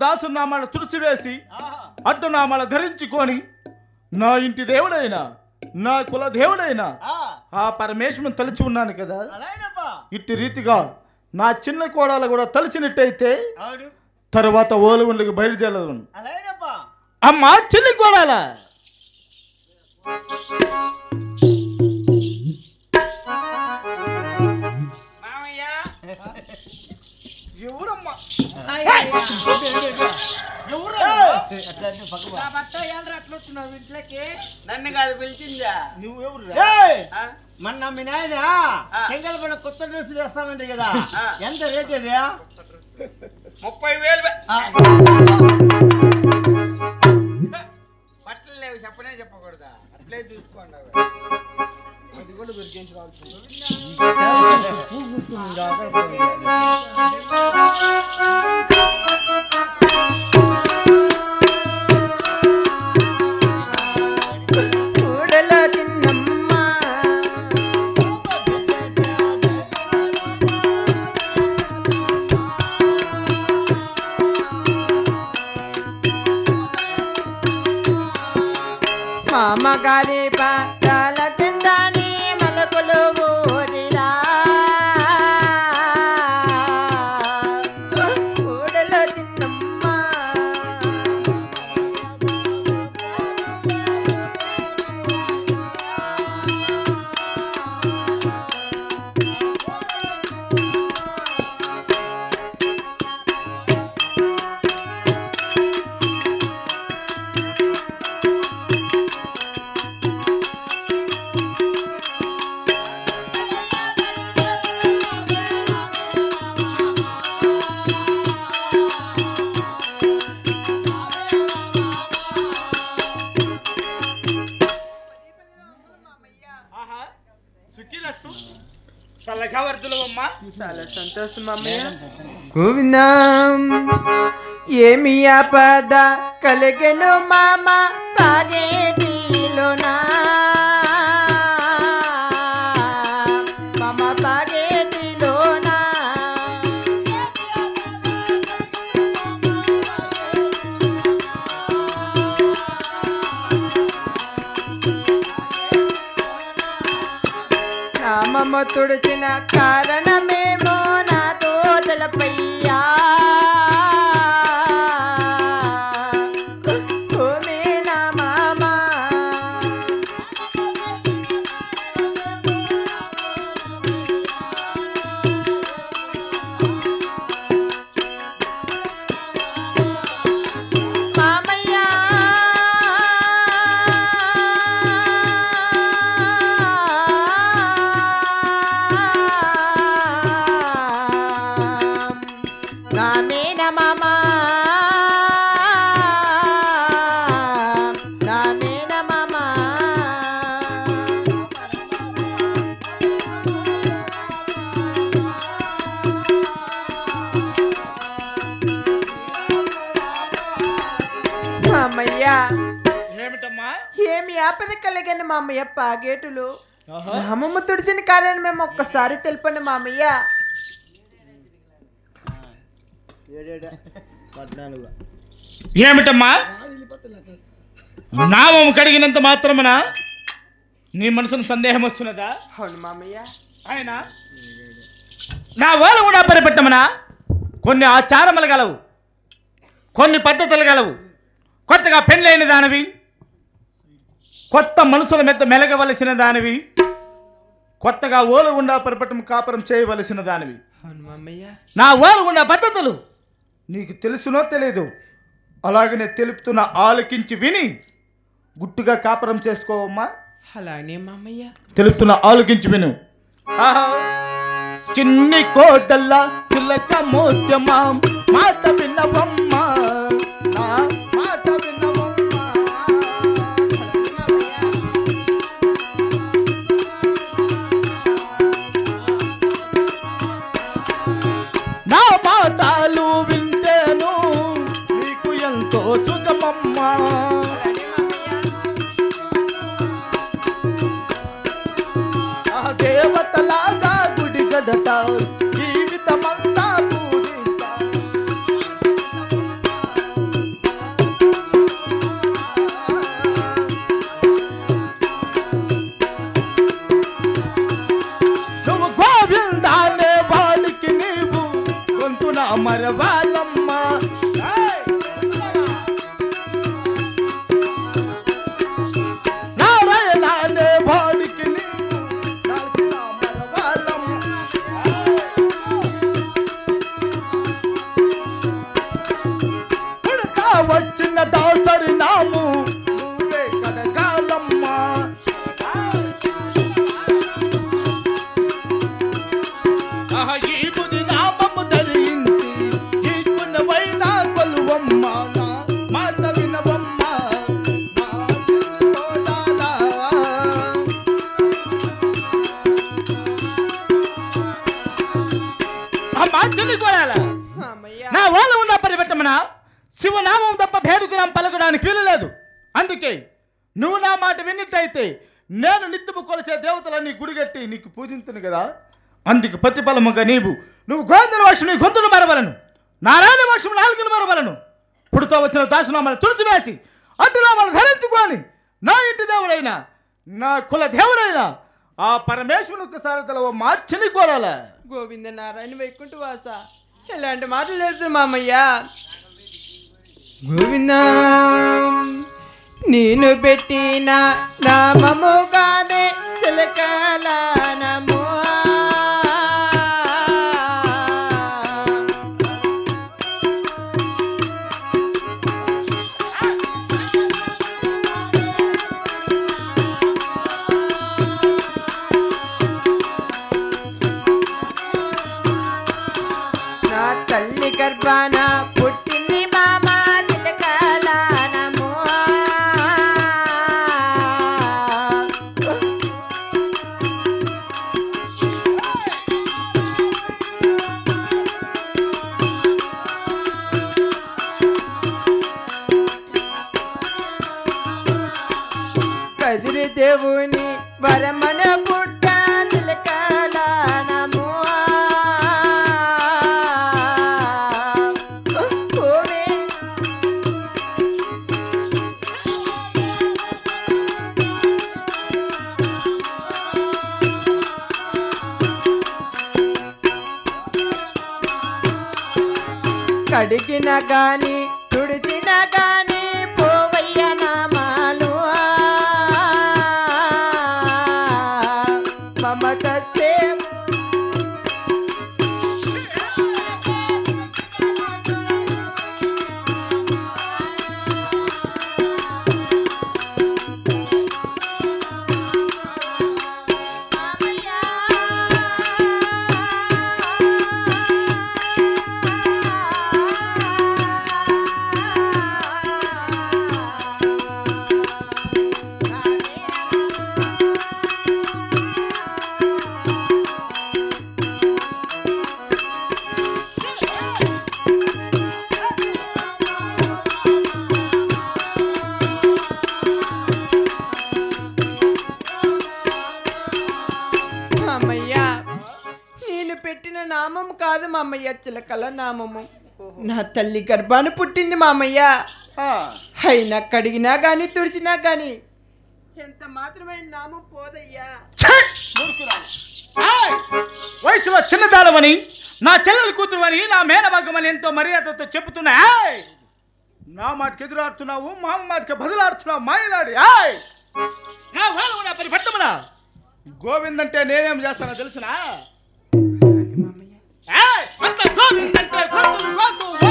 దాసునామాలు తుడిచివేసి ఆహా. అడ్డనామాలు ధరించుకొని నా ఇంటి దేవుడైనా నా కుల దేవుడైనా ఆ, ఆ పరమేశ్వరం తలిచి ఉన్నాను కదా. ఇట్టి రీతిగా నా చిన్న కోడలు కూడా తలిచినట్టయితే తర్వాత ఓలుగుండకి బయలుదేరదు అమ్మా చిన్ని కోడాల. నన్ను కాదు పిలిచిందా? నువ్వెవరు? మొన్న మీ నాయన ఆ. చెంగల్ పైన కొత్త డ్రెస్ తెస్తామంటే కదా. ఎంత రేట్ ఇది? ముప్పై వేలు బట్టలు లేవు చెప్పనే చెప్పకూడదా? అట్లే చూసుకోండి అవి. కూడలో చిన్నమ్మ మామ గారి చాలా సంతోషం అమ్మయ్య. గోవిందం ఏమి ఆపద కలిగను మామ పాగేటిలోనా తుడిచిన కారణమేమో ఆపద కలిగని మామయ్య పాగేటులు. ఆహా. నామమ్మ తుడిచిన కారణం మేము ఒక్కసారి తెలుపండి మామయ్య. ఏమిటమ్మా? నామం కడిగినంత మాత్రమున? నీ మనసును సందేహం వస్తున్నదా? అవును మామయ్య. ఆయన నా వేలు కూడా పరిపెట్టమనా? కొన్ని ఆచారములు గలవు. కొన్ని పద్ధతులు గలవు. కొత్తగా పెళ్ళైన దానివి. కొత్త మనసుల మీద మెలగవలసిన దానివి. కొత్తగా ఓలుగుండా పరిపటం కాపురం చేయవలసిన దానివి. నా ఓలుగుండా పద్ధతులు నీకు తెలుసునో తెలియదు అలాగనే తెలుపుతున్న ఆలకించి విని గుట్టుగా కాపురం చేసుకోవమ్మా అలానే మామయ్య. తెలుపుతున్న ఆలోకించి విను. చిన్ని కోటల్లా చిల్లక మోత్యమా మాట విన్నవమ్మా పూజించదట జీవితమంతా పూజించ నువ్వు గోవిందాలే వాడికి నీవు గొంతున మరవాలమ్మా சின்ன தாசரின் శివనామం తప్ప ఏడుగురం పలకడానికి వీలు లేదు అందుకే నువ్వు నా మాట విన్నట్టయితే నేను నిత్యము కొలిసే దేవతలన్నీ గుడిగట్టి నీకు పూజించను కదా. అందుకు ప్రతిఫలముగా నీవు నువ్వు గోందల వర్షం నీ గొంతును మరవలను. నారాయణ వర్షం నాలుగును మరవలను. పుడుతో వచ్చిన దాసనామాలు తుడిచివేసి అడ్డునామాలు ధరించుకొని నా ఇంటి దేవుడైనా నా కుల దేవుడైనా ఆ పరమేశ్వరుని సారతల ఓ మార్చిని కోరాల. గోవింద నారాయణ వైకుంఠవాస. ఇలాంటి మాటలు తెలుసు మామయ్య? గోవిందం. నేను పెట్టిన నామముగానే చిలకలానము కదిరి దేవుని వరమన పుట్ట చిలకలానము కడిగిన గాని తుడిచిన గాని నామం కాదు మామయ్య చిలకల నామము. నా తల్లి గర్భాన పుట్టింది మామయ్య. ఆ, అయినా కడిగినా గాని తుడిచినా గాని ఎంత మాత్రమైన నామం పోదయ్యా! వయసులో చిన్నదానమని నా చెల్లెలు కూతురు అని నా మేనభాగమని ఎంతో మర్యాదతో చెబుతున్నా! నా మాటకి ఎదురాడుతున్నావు మా మాటకి బదులాడుతున్నావు మాయలాడి! నా వాళ్ళు పని పట్టమనా? గోవింద్ అంటే నేనేం చేస్తానో తెలుసునా? Hey, what the good?